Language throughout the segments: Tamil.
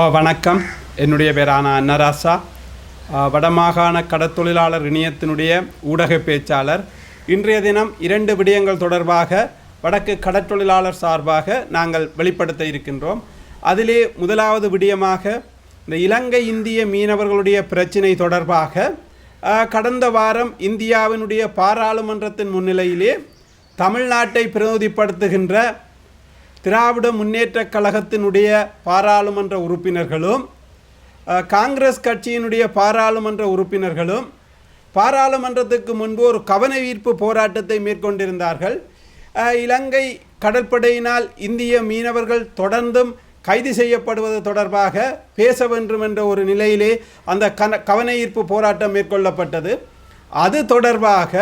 ஓ, வணக்கம். என்னுடைய பேரான அன்னராசா. வடமாகாண கடத்தொழிலாளர் இணையத்தினுடைய ஊடக பேச்சாளர். இன்றைய தினம் இரண்டு விடயங்கள் தொடர்பாக வடக்கு கடற்றொழிலாளர் சார்பாக நாங்கள் வெளிப்படுத்த இருக்கின்றோம். அதிலே முதலாவது விடயமாக இந்த இலங்கை இந்திய மீனவர்களுடைய பிரச்சினை தொடர்பாக கடந்த வாரம் இந்தியாவினுடைய பாராளுமன்றத்தின் முன்னிலையிலே தமிழ்நாட்டை பிரதிநிதிப்படுத்துகின்ற திராவிட முன்னேற்றக் கழகத்தினுடைய பாராளுமன்ற உறுப்பினர்களும் காங்கிரஸ் கட்சியினுடைய பாராளுமன்ற உறுப்பினர்களும் பாராளுமன்றத்துக்கு முன்பு ஒரு கவன ஈர்ப்பு போராட்டத்தை மேற்கொண்டிருந்தார்கள். இலங்கை கடற்படையினால் இந்திய மீனவர்கள் தொடர்ந்தும் கைது செய்யப்படுவது தொடர்பாக பேச வேண்டும் என்ற ஒரு நிலையிலே அந்த கன கவன ஈர்ப்பு போராட்டம் மேற்கொள்ளப்பட்டது. அது தொடர்பாக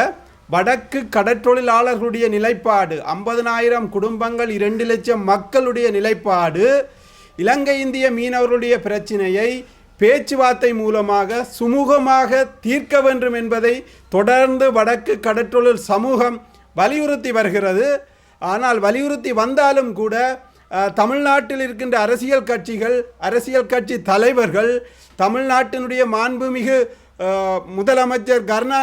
வடக்கு கடற்றொழிலாளர்களுடைய நிலைப்பாடு ஐம்பதனாயிரம் குடும்பங்கள் இரண்டு லட்சம் மக்களுடைய நிலைப்பாடு இலங்கை இந்திய மீனவர்களுடைய பிரச்சினையை பேச்சுவார்த்தை மூலமாக சுமூகமாக தீர்க்க வேண்டும் என்பதை தொடர்ந்து வடக்கு கடற்றொழில் சமூகம் வலியுறுத்தி வருகிறது. ஆனால் வலியுறுத்தி வந்தாலும் கூட தமிழ்நாட்டில் இருக்கின்ற அரசியல் கட்சிகள் அரசியல் கட்சி தலைவர்கள் தமிழ்நாட்டினுடைய மாண்புமிகு முதலமைச்சர் கர்ணா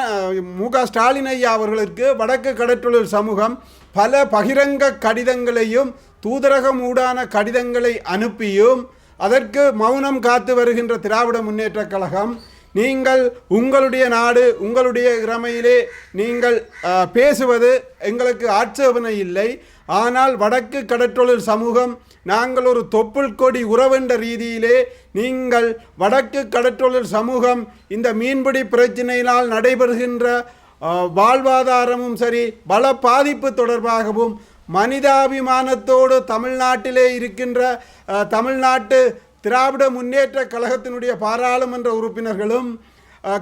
மு க ஸ்டாலின் ஐயா அவர்களுக்கு வடக்கு கடற்றொழில் சமூகம் பல பகிரங்க கடிதங்களையும் தூதரகம் ஊடான கடிதங்களை அனுப்பியும் அதற்கு மௌனம் காத்து வருகின்ற திராவிட முன்னேற்றக் கழகம் நீங்கள் உங்களுடைய நாடு உங்களுடைய இறமையிலே நீங்கள் பேசுவது எங்களுக்கு ஆட்சேபனை இல்லை. ஆனால் வடக்கு கடற்றொழில் சமூகம் நாங்கள் ஒரு தொப்புள் கொடி உறவென்ற ரீதியிலே நீங்கள் வடக்கு கடற்றொழில் சமூகம் இந்த மீன்பிடி பிரச்சினையினால் நடைபெறுகின்ற வாழ்வாதாரமும் சரி பல பாதிப்பு தொடர்பாகவும் மனிதாபிமானத்தோடு தமிழ்நாட்டிலே இருக்கின்ற தமிழ்நாட்டு திராவிட முன்னேற்ற கழகத்தினுடைய பாராளுமன்ற உறுப்பினர்களும்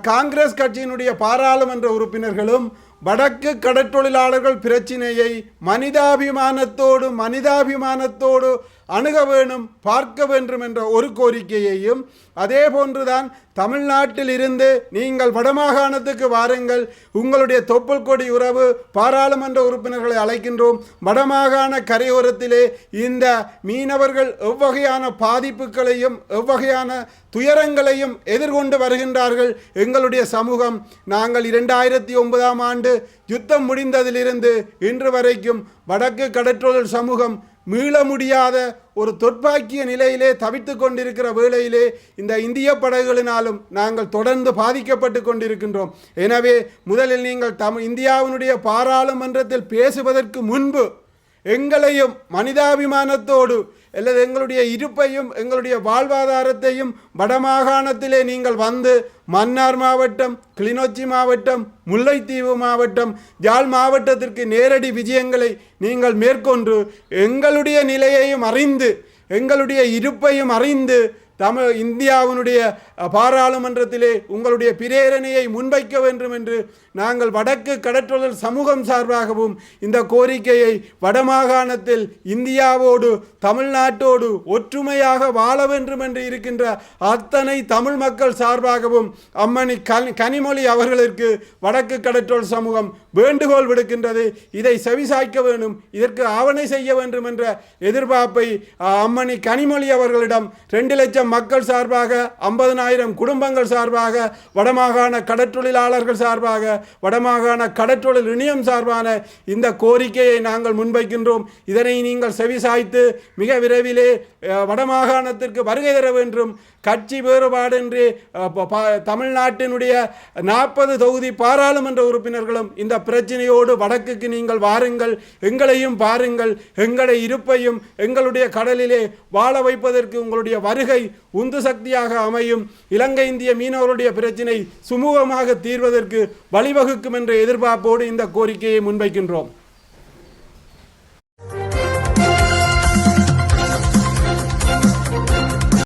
காங்கிரஸ் கட்சியினுடைய பாராளுமன்ற உறுப்பினர்களும் வடக்கு கடற்றொழிலாளர்கள் பிரச்சினையை மனிதாபிமானத்தோடு மனிதாபிமானத்தோடு அணுக வேணும் பார்க்க வேண்டும் என்ற ஒரு கோரிக்கையையும் அதே போன்றுதான் தமிழ்நாட்டில் இருந்து நீங்கள் வடமாகாணத்துக்கு வாருங்கள் உங்களுடைய தொப்புள் கொடி உறவு பாராளுமன்ற உறுப்பினர்களை அழைக்கின்றோம். வடமாகாண கரையோரத்திலே இந்த மீனவர்கள் எவ்வகையான பாதிப்புகளையும் எவ்வகையான துயரங்களையும் எதிர்கொண்டு வருகின்றார்கள் எங்களுடைய சமூகம். நாங்கள் இரண்டாயிரத்தி ஒன்பதாம் ஆண்டு யுத்தம் முடிந்ததிலிருந்து இன்று வரைக்கும் வடக்கு கடற்றொழில் சமூகம் மீள முடியாத ஒரு தொற்பாக்கிய நிலையிலே தவித்து கொண்டிருக்கிற வேளையிலே இந்த இந்திய படகுகளினாலும் நாங்கள் தொடர்ந்து பாதிக்கப்பட்டு கொண்டிருக்கின்றோம். எனவே முதலில் நீங்கள் தமிழ் இந்தியாவினுடைய பாராளுமன்றத்தில் பேசுவதற்கு முன்பு எங்களையும் மனிதாபிமானத்தோடு அல்லது எங்களுடைய இருப்பையும் எங்களுடைய வாழ்வாதாரத்தையும் வடமாகாணத்திலே நீங்கள் வந்து மன்னார் மாவட்டம் கிளிநொச்சி மாவட்டம் முல்லைத்தீவு மாவட்டம் யாழ் மாவட்டத்திற்கு நேரடி விஜயங்களை நீங்கள் மேற்கொண்டு எங்களுடைய நிலையையும் அறிந்து எங்களுடைய இருப்பையும் அறிந்து தமிழ் இந்தியாவினுடைய பாராளுமன்றத்திலே உங்களுடைய பிரேரணையை முன்வைக்க வேண்டும் என்று நாங்கள் வடக்கு கடற்றொழில் சமூகம் சார்பாகவும் இந்த கோரிக்கையை வடமாகாணத்தில் இந்தியாவோடு தமிழ்நாட்டோடு ஒற்றுமையாக வாழ வேண்டும் என்று இருக்கின்ற அத்தனை தமிழ் மக்கள் சார்பாகவும் அம்மணி கனி கனிமொழி அவர்களுக்கு வடக்கு கடற்றொழில் சமூகம் வேண்டுகோள் விடுக்கின்றது. இதை செவிசாய்க்க வேண்டும் இதற்கு ஆவணை செய்ய வேண்டும் என்ற எதிர்பார்ப்பை அம்மணி கனிமொழி அவர்களிடம் ரெண்டு லட்சம் மக்கள் சார்பாக ஐம்பதனாயிரம் குடும்பங்கள் சார்பாக வடமாகாண கடற்றொழிலாளர்கள் சார்பாக வடமாகாண கடற்றொழில் இணையம் சார்பான இந்த கோரிக்கையை நாங்கள் முன்வைக்கின்றோம். இதனை நீங்கள் செவிசாய்த்து மிக விரைவிலே வடமாகாணத்திற்கு வருகை தர வேண்டும். கட்சி வேறுபாடின்றி ப- ப- தமிழ்நாட்டினுடைய நாற்பது தொகுதி பாராளுமன்ற உறுப்பினர்களும் இந்த பிரச்சனையோடு வடக்குக்கு நீங்கள் வாருங்கள் எங்களையும் பாருங்கள் எங்களை இருப்பையும் எங்களுடைய கடலிலே வாழ வைப்பதற்கு உங்களுடைய வருகை உந்து சக்தியாக அமையும் இலங்கை இந்திய மீனவருடைய பிரச்சினை சுமூகமாக தீர்வதற்கு வழிவகுக்கும் என்ற எதிர்பார்ப்போடு இந்த கோரிக்கையை முன்வைக்கின்றோம்.